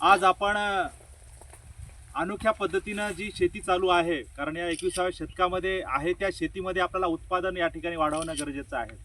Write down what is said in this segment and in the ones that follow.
आज आपण अनोख्या पद्धतीनं जी शेती चालू आहे कारण या एकविसाव्या शतकामध्ये आहे त्या शेतीमध्ये आपल्याला उत्पादन या ठिकाणी वाढवणं गरजेचं आहे.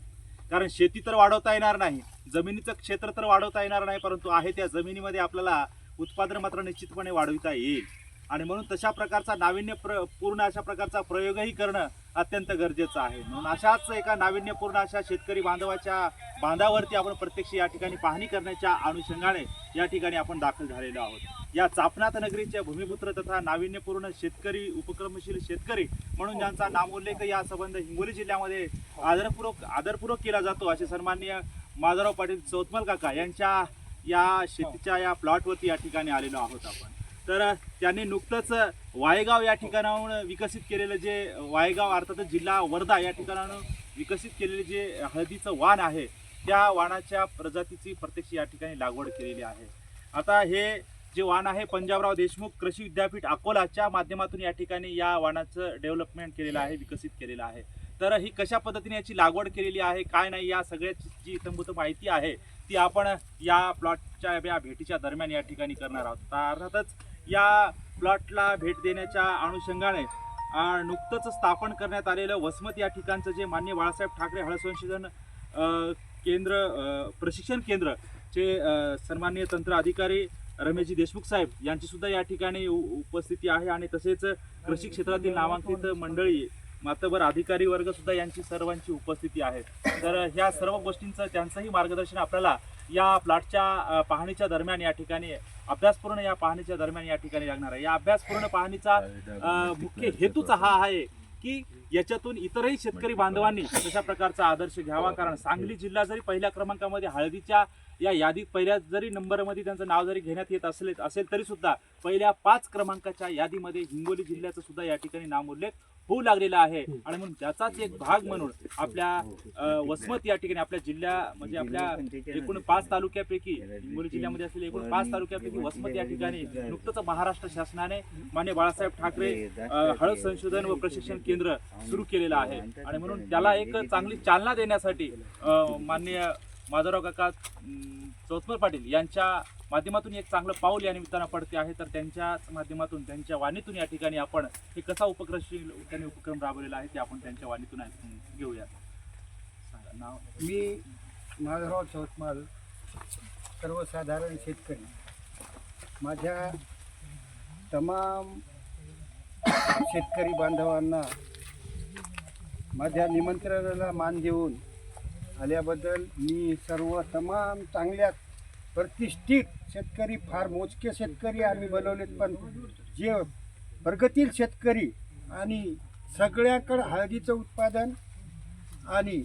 कारण शेती तर वाढवता येणार नाही जमिनीचं क्षेत्र तर वाढवता येणार नाही परंतु आहे त्या जमिनीमध्ये आपल्याला उत्पादन मात्र निश्चितपणे वाढविता येईल. आणि म्हणून तशा प्रकारचा नाविन्य प्र पूर्ण अशा प्रकारचा प्रयोगही करणं अत्यंत गरजेचं आहे. म्हणून अशाच एका नाविन्यपूर्ण अशा शेतकरी बांधवाच्या बांधावरती आपण प्रत्यक्ष या ठिकाणी पाहणी करण्याच्या अनुषंगाने या ठिकाणी आपण दाखल झालेलो आहोत. या चापनाथ नगरीच्या भूमिपुत्र तथा नाविन्यपूर्ण शेतकरी उपक्रमशील शेतकरी म्हणून ज्यांचा नामोल्लेख या संबंध हिंगोली जिल्ह्यामध्ये आदरपूर्वक आदरपूर्वक केला जातो असे सन्मान्य माधवराव पाटील चौतमल काका यांच्या या शेतीच्या या प्लॉटवरती या ठिकाणी आलेलो आहोत आपण. तर त्यांनी नुकतंच वायगाव या ठिकाणाहून विकसित केलेलं जे वायगाव अर्थातच जिल्हा वर्धा या ठिकाणाहून विकसित केलेले जे हळदीचं वाण आहे त्या वाणाच्या प्रजातीची प्रत्यक्ष या ठिकाणी लागवड केलेली आहे. आता हे जे वाण आहे पंजाबराव देशमुख कृषी विद्यापीठ अकोलाच्या माध्यमातून या ठिकाणी या वाणाचं डेव्हलपमेंट केलेलं आहे विकसित केलेलं आहे. तर ही कशा पद्धतीने याची लागवड केलेली आहे काय नाही या सगळ्याची जी इतंभूत माहिती आहे ती आपण या प्लॉटच्या या भेटीच्या दरम्यान या ठिकाणी करणार आहोत. तर अर्थातच या प्लॉटला भेट देण्याच्या अनुषंगाने नुकतंच स्थापन करण्यात आलेलं वसमत या ठिकाणचं जे मान्य बाळासाहेब ठाकरे हळद संशोधन केंद्र प्रशिक्षण केंद्र चे सन्मान्य तंत्र अधिकारी रमेशजी देशमुख साहेब यांची सुद्धा या ठिकाणी उपस्थिती आहे. आणि तसेच कृषी क्षेत्रातील नामांकित मंडळी मातबर अधिकारी वर्ग सुद्धा यांची सर्वांची उपस्थिती आहे. तर ह्या सर्व गोष्टींचं त्यांचंही मार्गदर्शन आपल्याला या प्लॉटच्या पाहणीच्या दरम्यान या ठिकाणी अभ्यासपूर्ण या पाहणीच्या दरम्यान या ठिकाणी लागणार आहे. या अभ्यासपूर्ण पाहणीचा मुख्य हेतूच हा आहे की याच्यातून इतरही शेतकरी बांधवांनी तशा प्रकारचा आदर्श घ्यावा. कारण सांगली जिल्हा जरी पहिल्या क्रमांकामध्ये हळदीच्या या यादीत पहिल्या जरी नंबरमध्ये त्यांचं नाव जरी घेण्यात येत असले असेल तरी सुद्धा पहिल्या पाच क्रमांकाच्या यादीमध्ये हिंगोली जिल्ह्याचं सुद्धा या ठिकाणी नामोल्लेख होऊ लागलेला आहे. आणि म्हणून त्याचाच एक भाग म्हणून आपल्या वसमत या ठिकाणी आपल्या जिल्ह्या म्हणजे आपल्या एकूण पाच तालुक्यापैकी हिंगोली जिल्ह्यामध्ये असलेल्या एकूण पाच तालुक्यापैकी वसमत या ठिकाणी नुकतंच महाराष्ट्र शासनाने मान्य बाळासाहेब ठाकरे हळद संशोधन व प्रशिक्षण केंद्र सुरू केलेलं आहे. आणि म्हणून त्याला एक चांगली चालना देण्यासाठी अ, माननीय माधवराव काका चौथमर पाटील यांच्या माध्यमातून एक चांगलं पाऊल या निमित्तानं पडते आहे. तर त्यांच्याच माध्यमातून त्यांच्या वाणीतून या ठिकाणी आपण हे कसा उपक्रमशील त्यांनी उपक्रम राबवलेला आहे ते आपण त्यांच्या वाणीतून ऐकून घेऊया. नाव? मी माधवराव चौथमाल सर्वसाधारण शेतकरी. माझ्या तमाम शेतकरी बांधवांना माझ्या निमंत्रणाला मान देऊन आल्याबद्दल मी सर्व तमाम चांगल्या प्रतिष्ठित शेतकरी फार मोजके शेतकरी आम्ही बनवलेत पण जे प्रगतील शेतकरी आणि सगळ्याकडं हळदीचं उत्पादन आणि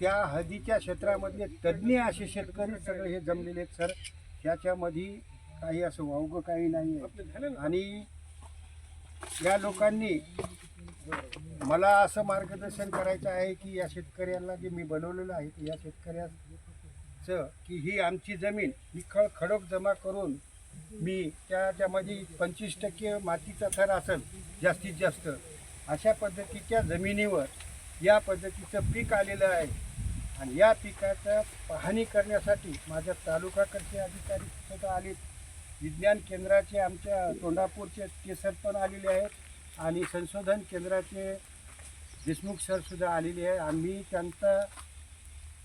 त्या हळदीच्या क्षेत्रामधले तज्ज्ञ असे शेतकरी सगळे हे जमलेले आहेत सर. त्याच्यामध्ये काही असं वावगं काही नाही आहे आणि या लोकांनी मला असं मार्गदर्शन करायचं आहे की या शेतकऱ्याला जे मी बनवलेलं आहे या शेतकऱ्याचं की ही आमची जमीन ही खळ खडक जमा करून मी त्याच्यामध्ये पंचवीस टक्के मातीचा थर असेल जास्तीत जास्त अशा पद्धतीच्या जमिनीवर या पद्धतीचं पीक आलेलं आहे. आणि या पिकाचं पाहणी करण्यासाठी माझ्या तालुकाकडचे अधिकारी सुद्धा आले विज्ञान केंद्राचे आमच्या तोंडापूरचे ते सर पण आलेले आहेत. आणि संशोधन केंद्राचे देशमुख सर सुद्धा आलेले आहे. आम्ही त्यांचा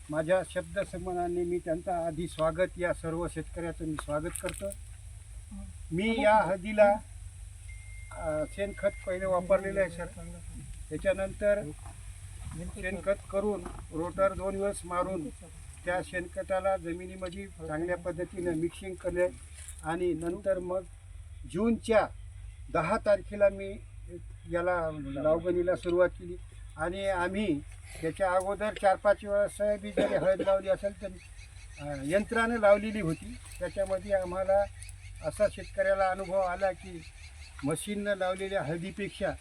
माझ्या शब्दसन्मानाने मी त्यांचा आधी स्वागत या सर्व शेतकऱ्याचं मी स्वागत करतो. मी या हळदीला शेणखत पहिले वापरलेलं आहे सर. त्याच्यानंतर शेणखत करून रोटर दोन दिवस मारून त्या शेणखताला जमिनीमध्ये चांगल्या पद्धतीनं मिक्सिंग केले. आणि नंतर मग जूनच्या दहा तारखेला मी याला लावगणीला सुरुवात केली. आणि आम्ही त्याच्या अगोदर चार पाच वेळा बी जरी हळद लावली असेल तर यंत्रानं लावलेली होती. त्याच्यामध्ये आम्हाला असा शेतकऱ्याला अनुभव आला की मशीननं लावलेल्या हळदीपेक्षा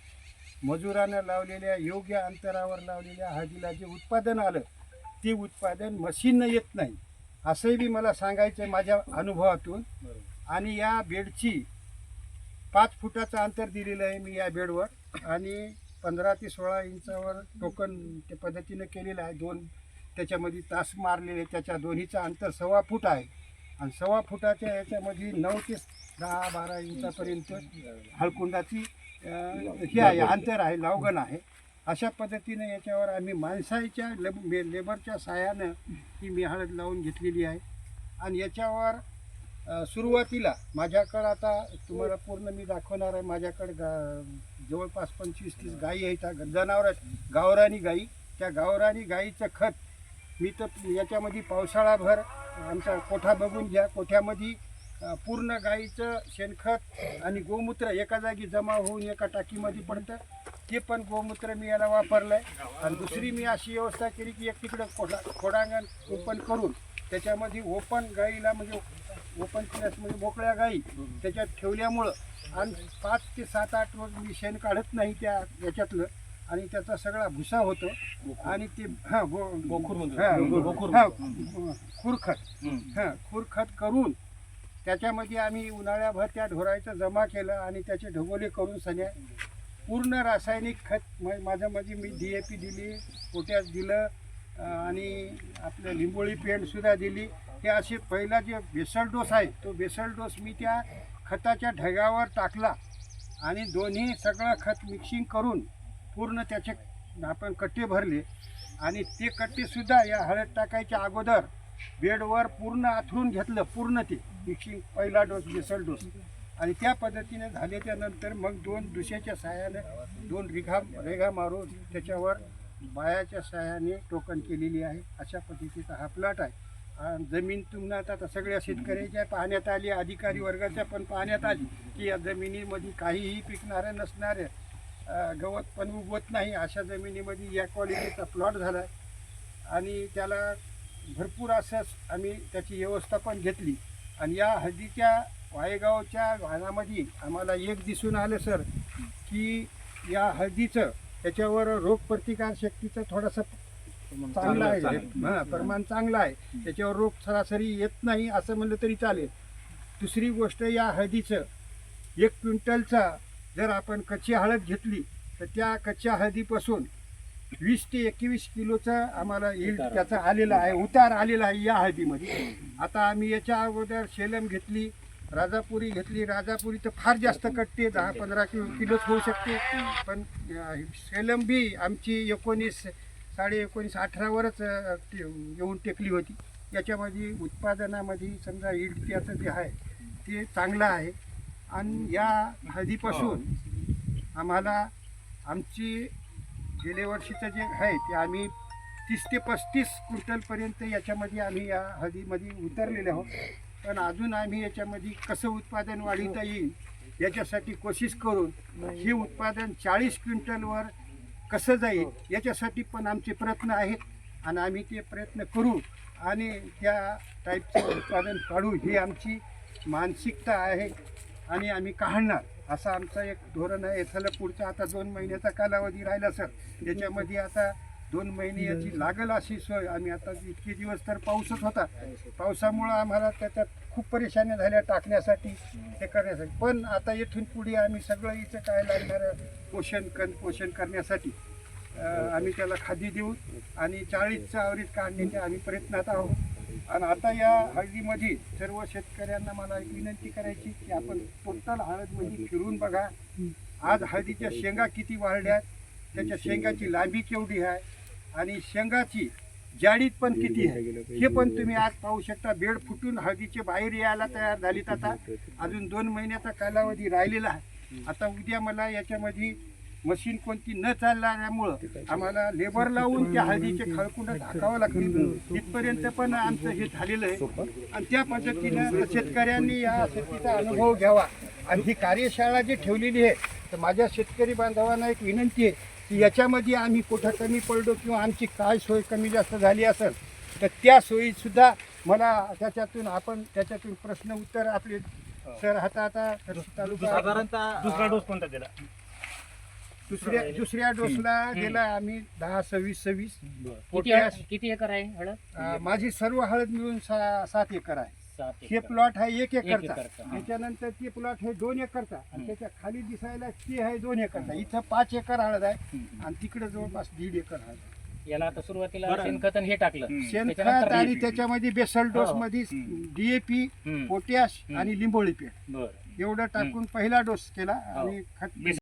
मजुरानं लावलेल्या योग्य अंतरावर लावलेल्या हळदीला जे उत्पादन आलं ते उत्पादन मशीननं येत नाही. असंही बी मला सांगायचं आहे माझ्या अनुभवातून. आणि या बेडची पाच फुटाचं अंतर दिलेलं आहे मी या बेडवर आणि पंधरा ते सोळा इंचावर टोकन त्या पद्धतीनं केलेलं आहे. दोन त्याच्यामध्ये तास मारलेले त्याच्या दोन्हीचं अंतर सव्वा फूट आहे. आणि सव्वा फुटाच्या याच्यामध्ये नऊ ते दहा बारा इंचापर्यंत हळकुंडाची हे आहे अंतर आहे लावगण आहे. अशा पद्धतीने याच्यावर आम्ही माणसाच्या लेब मे- लेबरच्या साहाय्यानं ही मी हळद लावून घेतलेली आहे. आणि याच्यावर सुरुवातीला माझ्याकडं आता तुम्हाला पूर्ण मी दाखवणार आहे माझ्याकडे गा जवळपास पंचवीस तीस गायी आहेत जनावर गावरानी गाई त्या गावरानी गाईचं खत मी तर याच्यामध्ये पावसाळाभर आमचा कोठा बघून घ्या. कोठ्यामध्ये पूर्ण गाईचं शेणखत आणि गोमूत्र एका जागी जमा होऊन एका टाकीमध्ये पडतं. ते पण गोमूत्र मी याला वापरलं आहे आणि दुसरी मी अशी व्यवस्था केली की एक तिकडं खोडा खोडांगण ओपन करून त्याच्यामध्ये ओपन गाईला म्हणजे ओपन केल्यास म्हणजे मोकळ्या गाई त्याच्यात ठेवल्यामुळं आणि पाच ते सात आठ रोज मी शेण काढत नाही त्या याच्यातलं. आणि त्याचा सगळा भुसा होतो. आणि ते हां. हां. हां, खुरखत. हां खुरखत करून त्याच्यामध्ये आम्ही उन्हाळ्याभर त्या ढोरायचं जमा केलं आणि त्याचे ढगोले करून सगळ्या पूर्ण रासायनिक खत माझ्यामध्ये मी डी ए पी दिली पोटॅश दिलं आणि आपलं लिंबोळी पेंटसुद्धा दिली. हे असे पहिला जे बेसल डोस आहे तो बेसल डोस मी त्या खताच्या ढगावर टाकला आणि दोन्ही सगळं खत मिक्सिंग करून पूर्ण त्याचे आपण कट्टे भरले आणि ते कट्टेसुद्धा या हळद टाकायच्या अगोदर बेडवर पूर्ण आथरून घेतलं पूर्ण ते मिक्सिंग पहिला डोस बेसल डोस. आणि त्या पद्धतीने झाल्याच्यानंतर मग दोन दुसऱ्याच्या साह्याने दोन रेघा रेघा मारून त्याच्यावर बायाच्या साह्याने टोकन केलेली आहे. अशा पद्धतीचा हा प्लॉट आहे. जमीन तुम्हाला आता सगळ्या शेतकऱ्याच्या पाहण्यात आली अधिकारी वर्गाच्या पण पाहण्यात आली की या जमिनीमध्ये काहीही पिकणारं नसणारे गवत पण उगवत नाही. अशा जमिनीमध्ये या क्वालिटीचा प्लॉट झाला आणि त्याला भरपूर असं आम्ही त्याची व्यवस्था पण घेतली. आणि या हळदीच्या वायगावच्या वाहनामध्ये आम्हाला एक दिसून आलं सर की या हळदीचं त्याच्यावर रोगप्रतिकार शक्तीचं थोडासा चांगला आहे हां प्रमाण चांगलं आहे. त्याच्यावर रोग सरासरी येत नाही असं म्हणलं तरी चालेल. दुसरी गोष्ट या हळदीचं. एक क्विंटलचा जर आपण कच्ची हळद घेतली तर त्या कच्च्या हळदीपासून वीस ते एकवीस किलोचा आम्हाला yield त्याचा आलेला आहे उतार. आलेला आहे या हळदीमध्ये. आता आम्ही याच्या अगोदर सेलम घेतली राजापुरी घेतली. राजापुरी तर फार जास्त कटते दहा पंधरा किलो किलोच होऊ शकते. पण सेलम बी आमची एकोणीस साडे एकोणीस अठरावरच येऊन टेकली होती. याच्यामध्ये उत्पादनामध्ये समजा इल्ड त्याचं जे आहे ते चांगलं आहे. आणि या हळदीपासून आम्हाला आमची गेल्या वर्षीचं जे आहे ते आम्ही तीस ते पस्तीस क्विंटलपर्यंत याच्यामध्ये आम्ही या हळदीमध्ये उतरलेले आहोत. पण अजून आम्ही याच्यामध्ये कसं उत्पादन वाढवता येईल याच्यासाठी कोशिश करून हे उत्पादन चाळीस क्विंटलवर कसं जाईल याच्यासाठी पण आमचे प्रयत्न आहेत आणि आम्ही ते प्रयत्न करू आणि त्या टाईपचं उत्पादन काढू ही आमची मानसिकता आहे आणि आम्ही काढणार. असं आमचं एक धोरण आहे. झालं पुढचा आता दोन महिन्याचा कालावधी राहिला सर. याच्यामध्ये आता दोन महिने याची लागल अशी सोय. आम्ही आता इतके दिवस तर पाऊसच होता. पावसामुळं आम्हाला त्याच्यात खूप परेशानी झाल्या टाकण्यासाठी हे करण्यासाठी. पण आता इथून पुढे आम्ही सगळं इथं काय लागणारं पोषण कन पोषण करण्यासाठी. आम्ही त्याला खादी देऊ आणि चाळीसचा आवरीत काढण्याचे आम्ही प्रयत्नात आहोत. आणि आता या हळदीमध्ये सर्व शेतकऱ्यांना मला एक विनंती करायची की आपण टोटल हळदमध्ये फिरून बघा. आज हळदीच्या शेंगा किती वाढल्यात त्याच्या शेंगाची लांबी केवढी आहे आणि शेंगाची जाडीत पण किती आहे? हे पण तुम्ही आज पाहू शकता. बेड फुटून हळदीचे बाहेर यायला तयार झालीत आता. अजून दोन महिन्याचा कालावधी राहिलेला आहे. आता उद्या मला याच्यामध्ये मशीन कोणती न चालल्यामुळं आम्हाला लेबर लावून त्या हळदीचे खळकुंड झाकावं लागतील. इथपर्यंत पण आमचं हे झालेलं आहे. आणि त्या पद्धतीनं शेतकऱ्यांनी या शेतीचा अनुभव घ्यावा. आणि ही कार्यशाळा जी ठेवलेली आहे तर माझ्या शेतकरी बांधवांना एक विनंती आहे की याच्यामध्ये आम्ही कुठं कमी पडलो किंवा आमची काय सोय कमी जास्त झाली असेल तर त्या सोयीसुद्धा मला त्याच्यातून आपण त्याच्यातून प्रश्न उत्तर आपले सर हाता आता तालुका साधारणतः दुसरा डोस कोणता दिला? दुसऱ्या दुसऱ्या डोसला गेला आम्ही दहा सव्वीस सव्वीस किती पोटॅश किती एकर आहे हळद अं, माझी सर्व हळद मिळून सा- सात एकर आहे सात हे एकर. प्लॉट आहे एक एकरचा एकरचा, हा. त्याच्यानंतर ते प्लॉट हे दोन एकरचा आणि त्याच्याखाली दिसायला ते आहे दोन एकरचा इथं पाच एकर हळद आहे आणि तिकडे जवळपास दीड एकर हळद आहे. याला आता सुरुवातीला बरं. हे टाकलं हम्म. शेणखत त्याच्यानंतर आणि DAP. त्याच्यामध्ये बेसल डोस हो. मध्ये. डीएपी हम्म. पोटॅश हम्म. आणि लिंबोळी पेठ बरं एवढं टाकून पहिला डोस केला आणि खत